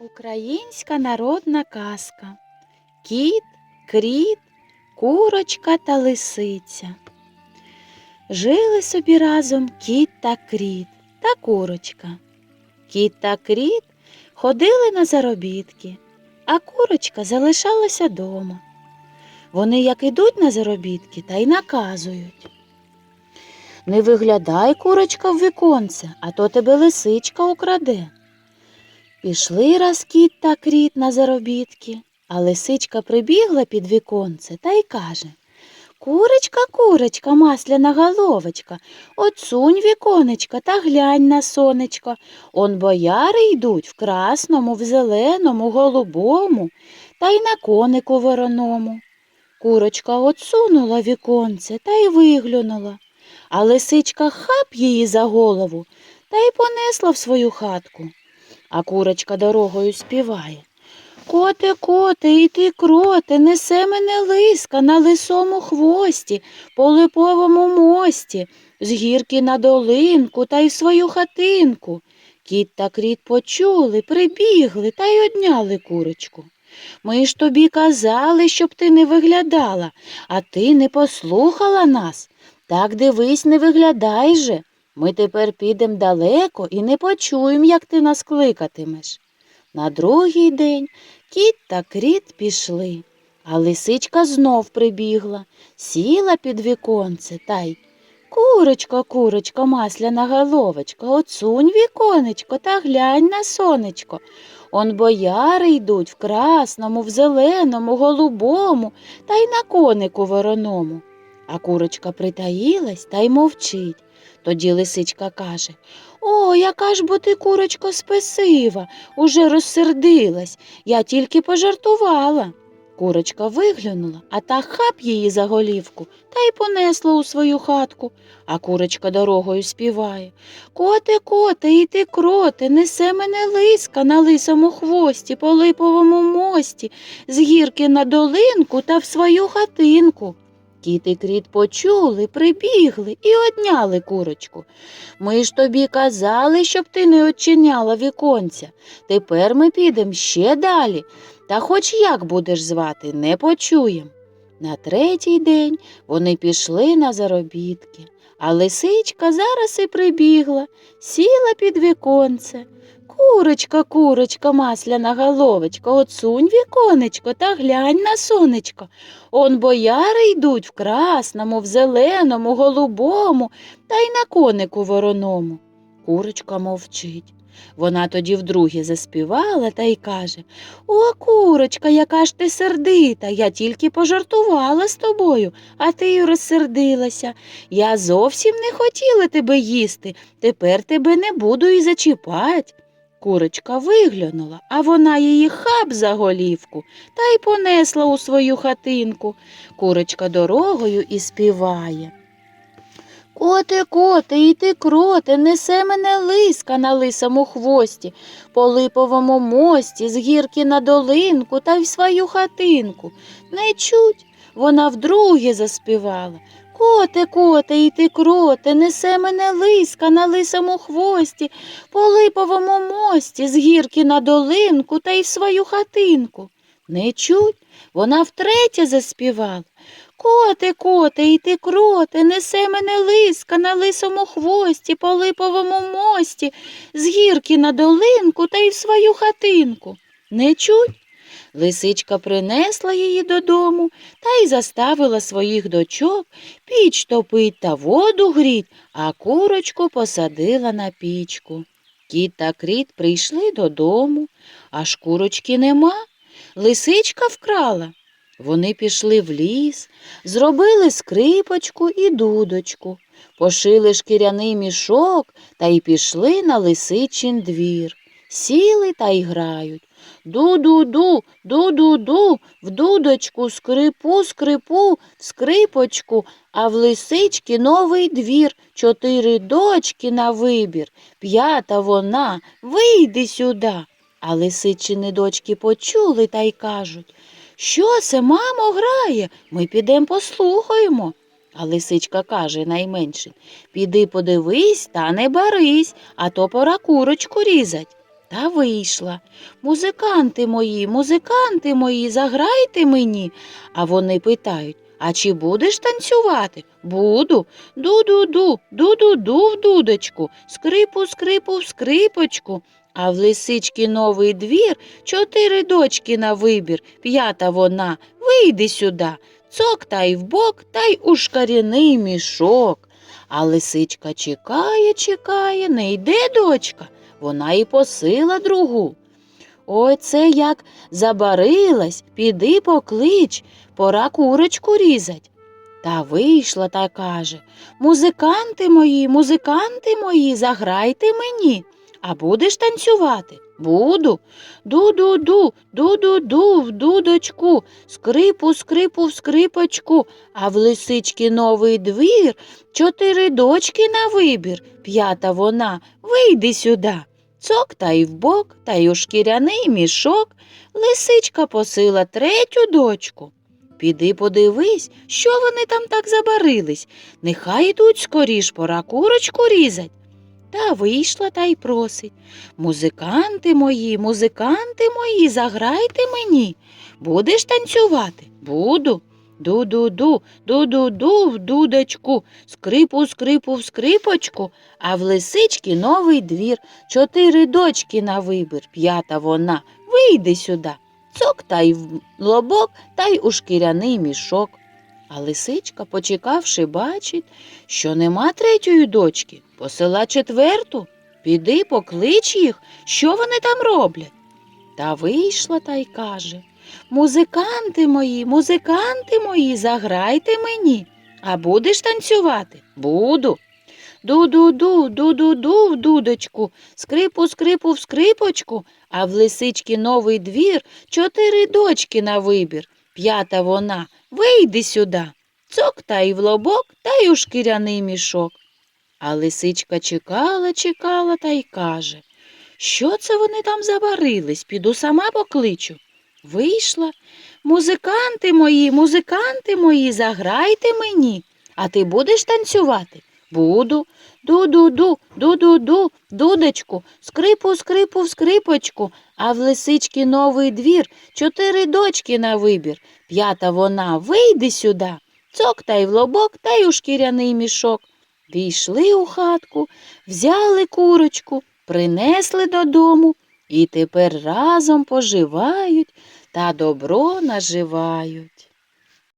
Українська народна казка. Кіт, кріт, курочка та лисиця. Жили собі разом кіт та кріт та курочка. Кіт та кріт ходили на заробітки, а курочка залишалася дома. Вони як ідуть на заробітки та й наказують. Не виглядай, курочка, в віконце, а то тебе лисичка украде. Пішли раз кіт та кріт на заробітки, а лисичка прибігла під віконце та й каже Курочка, курочка, масляна головочка, отсунь віконечка та глянь на сонечко. Он бояри йдуть в красному, в зеленому, голубому та й на конику вороному. Курочка отсунула віконце та й виглянула, а лисичка хап її за голову та й понесла в свою хатку. А курочка дорогою співає. Коте, коте, ти кроте, несе мене лиска на лисому хвості, по липовому мості, з гірки на долинку та й в свою хатинку. Кіт та кріт почули, прибігли та й одняли курочку. Ми ж тобі казали, щоб ти не виглядала, а ти не послухала нас. Так дивись, не виглядай же. Ми тепер підемо далеко і не почуємо, як ти нас кликатимеш. На другий день кіт та кріт пішли, а лисичка знов прибігла, сіла під віконце та й Курочко, курочко, масляна головочка, отсунь віконечко та глянь на сонечко. Он бояри йдуть в красному, в зеленому, голубому та й на конику вороному. А курочка притаїлась та й мовчить. Тоді лисичка каже О, яка ж бо ти, курочко, спесива, уже розсердилась, я тільки пожартувала. Курочка виглянула, а та хап її за голівку та й понесла у свою хатку. А курочка дорогою співає Коте, коте, і ти кроте, несе мене лиска на лисому хвості, по липовому мості, з гірки на долинку та в свою хатинку. Кіт і кріт почули, прибігли і одняли курочку. Ми ж тобі казали, щоб ти не очиняла віконця. Тепер ми підемо ще далі. Та хоч як будеш звати, не почуєм. На третій день вони пішли на заробітки, а лисичка зараз і прибігла, сіла під віконце. Курочка, курочка, масляна головочка, отсунь віконечко та глянь на сонечко. Он бояри йдуть в красному, в зеленому, голубому та й на конику вороному. Курочка мовчить. Вона тоді вдруге заспівала та й каже О, курочка, яка ж ти сердита, я тільки пожартувала з тобою, а ти й розсердилася. Я зовсім не хотіла тебе їсти, тепер тебе не буду і зачіпать. Курочка виглянула, а вона її хап за голівку та й понесла у свою хатинку. Курочка дорогою і співає. Коте, коте, і ти кроте, несе мене лиска на лисому хвості, по липовому мості, з гірки на долинку та й в свою хатинку. Не чуть, вона вдруге заспівала. Коте, коте, і ти кроте, несе мене лиска на лисому хвості, по липовому мості, з гірки на долинку та й в свою хатинку. Не чуть, вона втретє заспівала. Коте, коте, і ти кроте, несе мене лиска на лисому хвості, по липовому мості, з гірки на долинку та й в свою хатинку. Не чуть? Лисичка принесла її додому та й заставила своїх дочок піч топить та воду гріть, а курочку посадила на пічку. Кіт та кріт прийшли додому, аж курочки нема. Лисичка вкрала. Вони пішли в ліс, зробили скрипочку і дудочку, пошили шкіряний мішок та й пішли на лисичин двір. Сіли та й грають. Ду-ду-ду, ду-ду-ду, в дудочку, скрипу, скрипу, в скрипочку, а в лисички новий двір, чотири дочки на вибір, п'ята вона, вийди сюди. А лисичини дочки почули та й кажуть що це, мамо, грає? Ми підемо послухаємо. А лисичка каже найменше Піди подивись та не барись, а то пора курочку різать. Та вийшла. Музиканти мої, музиканти мої, заграйте мені. А вони питають А чи будеш танцювати? Буду. Ду-ду-ду, ду-ду-ду в дудочку, скрипу, скрипу в скрипочку. А в лисички новий двір, чотири дочки на вибір, п'ята вона, вийди сюди. Цок та й вбок, та й у шкаряний мішок. А лисичка чекає, чекає, не йде дочка, вона і посила другу. Ой, це як забарилась, піди поклич, пора курочку різать. Та вийшла та каже Музиканти мої, музиканти мої, заграйте мені. А будеш танцювати? Буду. Ду-ду-ду, ду-ду-ду в дудочку, скрипу, скрипу в скрипочку, а в лисички новий двір, чотири дочки на вибір, п'ята вона, вийди сюди. Цок та й вбок, та й у шкіряний мішок, лисичка посила третю дочку. Піди подивись, що вони там так забарились. Нехай ідуть скоріш, пора курочку різать. Та вийшла та й просить. Музиканти мої, музиканти мої, заграйте мені. Будеш танцювати? Буду. Ду-ду-ду, ду-ду-ду в дудочку, скрипу, скрипу в скрипочку, а в лисички новий двір, чотири дочки на вибір, п'ята вона, вийди сюди. Цок та й в лобок, та й у шкіряний мішок. А лисичка, почекавши, бачить, що нема третьої дочки, посила четверту. Піди, поклич їх, що вони там роблять. Та вийшла та й каже Музиканти мої, музиканти мої, заграйте мені. А будеш танцювати? Буду. Ду-ду-ду, ду-ду-ду в дудочку, скрипу, скрипу в скрипочку, а в лисички новий двір, чотири дочки на вибір. П'ята вона, вийди сюди. Цок та й в лобок, та й у шкіряний мішок. А лисичка чекала, чекала та й каже Що це вони там забарились? Піду сама покличу. Вийшла. Музиканти мої, музиканти мої, заграйте мені. А ти будеш танцювати? Буду. Ду-ду-ду, ду-ду-ду, дудочку, скрипу, скрипу в скрипочку, а в лисички новий двір, чотири дочки на вибір. П'ята вона, вийди сюди. Цок та й в лобок, та й у шкіряний мішок. Війшли у хатку, взяли курочку, принесли додому і тепер разом поживають та добро наживають.